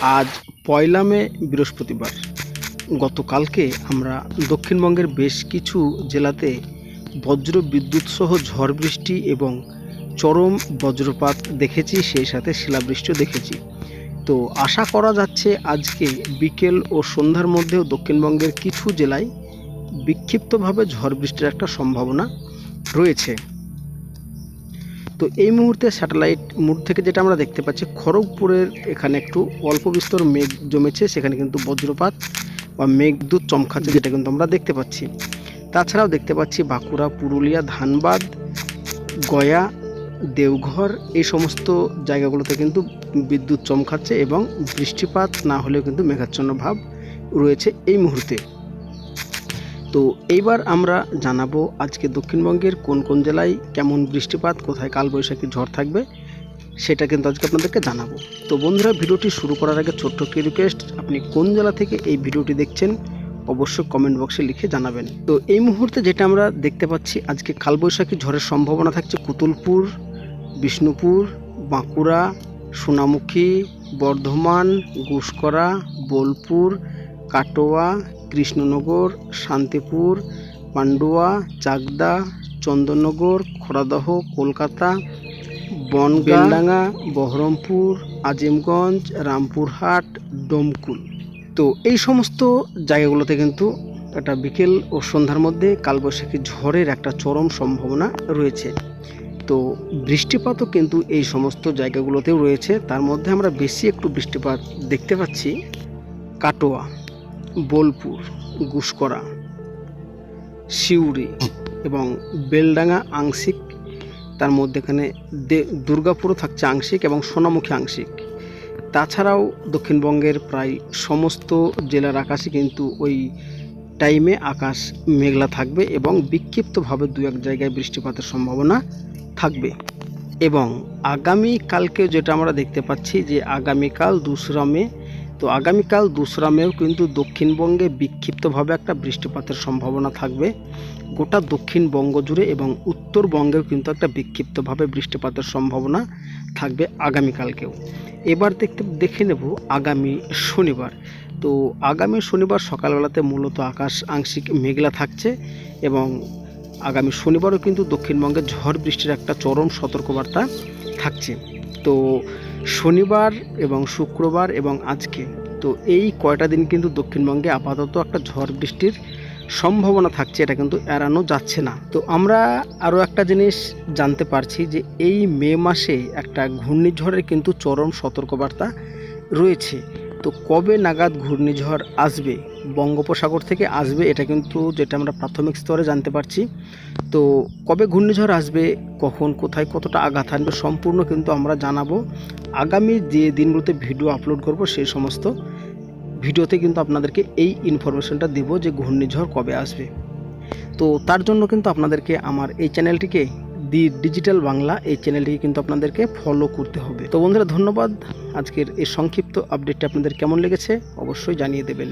আজ পয়লা মে, বৃহস্পতিবার। গতকালকে আমরা দক্ষিণবঙ্গের বেশ কিছু জেলাতে বজ্র বিদ্যুৎ সহ ঝড় বৃষ্টি এবং চরম বজ্রপাত দেখেছি, সেই সাথে শিলাবৃষ্টিও দেখেছি। তো আশা করা যাচ্ছে আজকে বিকেল ও সন্ধ্যার মধ্যেও দক্ষিণবঙ্গের কিছু জেলায় বিক্ষিপ্তভাবে ঝড় বৃষ্টির একটা সম্ভাবনা রয়েছে। তো এই মুহূর্তে স্যাটেলাইট মুড থেকে যেটা আমরা দেখতে পাচ্ছি, খড়গপুরের এখানে একটু অল্প বিস্তর মেঘ জমেছে, সেখানে কিন্তু বজ্রপাত বা মেঘদূত চমকাচ্ছে যেটা কিন্তু আমরা দেখতে পাচ্ছি। তাছাড়াও দেখতে পাচ্ছি বাঁকুড়া, পুরুলিয়া, ধানবাদ, গয়া, দেওঘর, এই সমস্ত জায়গাগুলোতে কিন্তু বিদ্যুৎ চমকাচ্ছে এবং বৃষ্টিপাত না হলেও কিন্তু মেঘাচ্ছন্ন ভাব রয়েছে এই মুহূর্তে। তো এইবার আমরা জানাব আজকে দক্ষিণবঙ্গের কোন কোন জেলায় কেমন বৃষ্টিপাত, কোথায় কালবৈশাখী ঝড় থাকবে, সেটা কিন্তু আজকে আপনাদেরকে জানাব। তো বন্ধুরা, ভিডিওটি শুরু করার আগে ছোট্ট একটি রিকোয়েস্ট আপনি কোন জেলা থেকে এই ভিডিওটি দেখছেন, অবশ্যই কমেন্ট বক্সে লিখে জানাবেন। তো এই মুহূর্তে যেটা আমরা দেখতে পাচ্ছি, আজকে কালবৈশাখী ঝড়ের সম্ভাবনা থাকছে কুতুলপুর বিষ্ণুপুর, বাঁকুড়া, সোনামুখী, বর্ধমান গুসকরা বোলপুর, কাটোয়া কৃষ্ণনগর, শান্তিপুর, পান্ডুয়া, চাকদা, চন্দননগর, খড়াদহ, কলকাতা বনগাঁডাঙ্গা বহরমপুর, আজিমগঞ্জ, রামপুরহাট, ডোমকুল। তো এই সমস্ত জায়গাগুলোতে কিন্তু একটা বিকেল ও সন্ধ্যার মধ্যে কালবৈশাখী ঝড়ের একটা চরম সম্ভাবনা রয়েছে। তো বৃষ্টিপাতও কিন্তু এই সমস্ত জায়গাগুলোতেও রয়েছে। তার মধ্যে আমরা বেশি একটু বৃষ্টিপাত দেখতে পাচ্ছি কাটোয়া। বোলপুর, গুসকরা সিউড়ি এবং বেলডাঙ্গা আংশিক। তার মধ্যেখানে দে- দুর্গাপুরও থাকছে আংশিক এবং সোনামুখী আংশিক। তাছাড়াও দক্ষিণবঙ্গের প্রায় সমস্ত জেলার আকাশে কিন্তু ওই টাইমে আকাশ মেঘলা থাকবে এবং বিক্ষিপ্তভাবে দু এক জায়গায় বৃষ্টিপাতের সম্ভাবনা থাকবে। এবং আগামী কালকে যেটা আমরা দেখতে পাচ্ছি যে আগামীকাল দোসরা মে তো আগামীকাল দোসরা মেও কিন্তু দক্ষিণবঙ্গে বিক্ষিপ্তভাবে একটা বৃষ্টিপাতের সম্ভাবনা থাকবে। গোটা দক্ষিণবঙ্গ জুড়ে এবং উত্তরবঙ্গেও কিন্তু একটা বিক্ষিপ্তভাবে বৃষ্টিপাতের সম্ভাবনা থাকবে আগামীকালকেও। এবার দেখতে, দেখে নেব আগামী শনিবার। তো আগামী শনিবার সকালবেলাতে মূলত আকাশ আংশিক মেঘলা থাকছে এবং আগামী শনিবারও কিন্তু দক্ষিণবঙ্গে ঝড় বৃষ্টির একটা চরম সতর্কবার্তা থাকছে। তো শনিবার এবং শুক্রবার এবং আজকে। তো এই কয়টা দিন কিন্তু দক্ষিণবঙ্গে আপাতত একটা ঝড় বৃষ্টির সম্ভাবনা থাকছে, এটা কিন্তু এড়ানো যাচ্ছে না। তো আমরা আরও একটা জিনিস জানতে পারছি যে এই মে মাসে একটা ঘূর্ণিঝড়ের কিন্তু চরম সতর্কবার্তা রয়েছে। তো কবে নাগাদ ঘূর্ণিঝড় আসবে, বঙ্গোপসাগর থেকে আসবে, এটা কিন্তু যেটা আমরা প্রাথমিক স্তরে জানতে পারছি। তো কবে ঘূর্ণিঝড় আসবে, কখন, কোথায় কতটা আঘাত আনবে সম্পূর্ণ কিন্তু আমরা জানাব। আগামী যে দিনগুলোতে ভিডিও আপলোড করব সেই সমস্ত ভিডিওতে কিন্তু আপনাদেরকে এই ইনফরমেশনটা দেবো যে ঘূর্ণিঝড় কবে আসবে। তো তার জন্য কিন্তু আপনাদেরকে আমার এই চ্যানেলটিকে দি ডিজিটাল বাংলা, এই চ্যানেলটিকে কিন্তু আপনাদেরকে ফলো করতে হবে। তো বন্ধুরা ধন্যবাদ। আজকের এই সংক্ষিপ্ত আপডেটটা আপনাদের কেমন লেগেছে অবশ্যই জানিয়ে দেবেন।